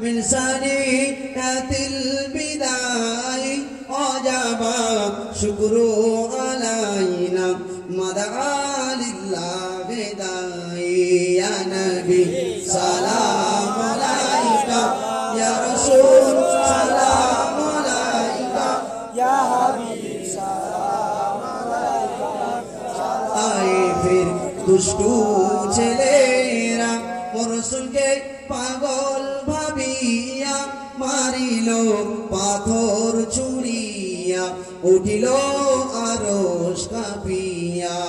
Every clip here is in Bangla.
من سنية البداية وجب شكر علينا مدعا لله داعي يا نبي سلام عليك يا رسول سلام عليك يا حبيب আয় ফির দুষ্টু ছেলেরা মরসুলকে পাগল ভাবিয়া মারিল পাথর চুড়িয়া উঠিল আরও কাঁপিয়া।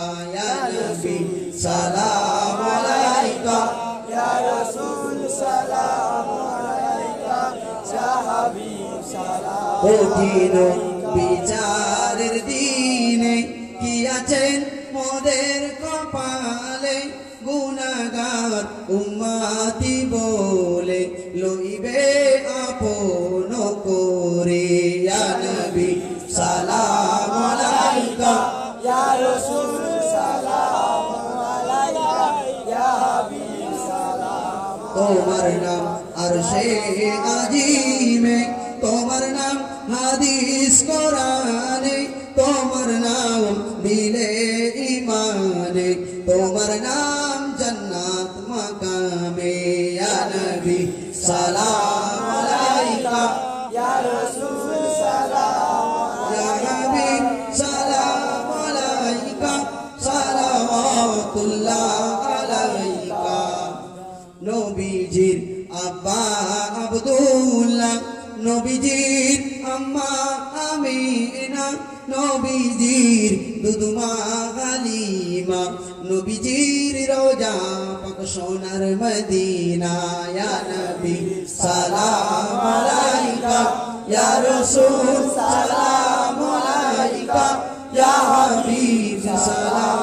সালাম আলাইকা। ইয়া রাসূল, সালাম আলাইকা। সাহাবী বিচারের দিনে কি আছেন মোদের কপালে? গুনাগার উম্মাতি বলে লইবে আপন ইয়া রাসূল সালাম আলাইকা ইয়া হাবিব সালাম তোমার নাম আরশে আজিমে তোমার নাম হাদিস কোরআনে তোমার নাম দিলে ইমানে তোমার নাম জান্নাত মাকামে নবী সালাম আলাইকা। ইয়া রাসূল নবীজির আব্বা আব্দুল্লাহ, নবীজির আম্মা আমিনা, নবীজির দুদুমা হালিমা, নবীজির রোজা পাক সোনার মদিনা ইয়া নবী, সালাম আলাইকা, ইয়া রাসূল, সালাম আলাইকা, ইয়া হাবিব, সালাম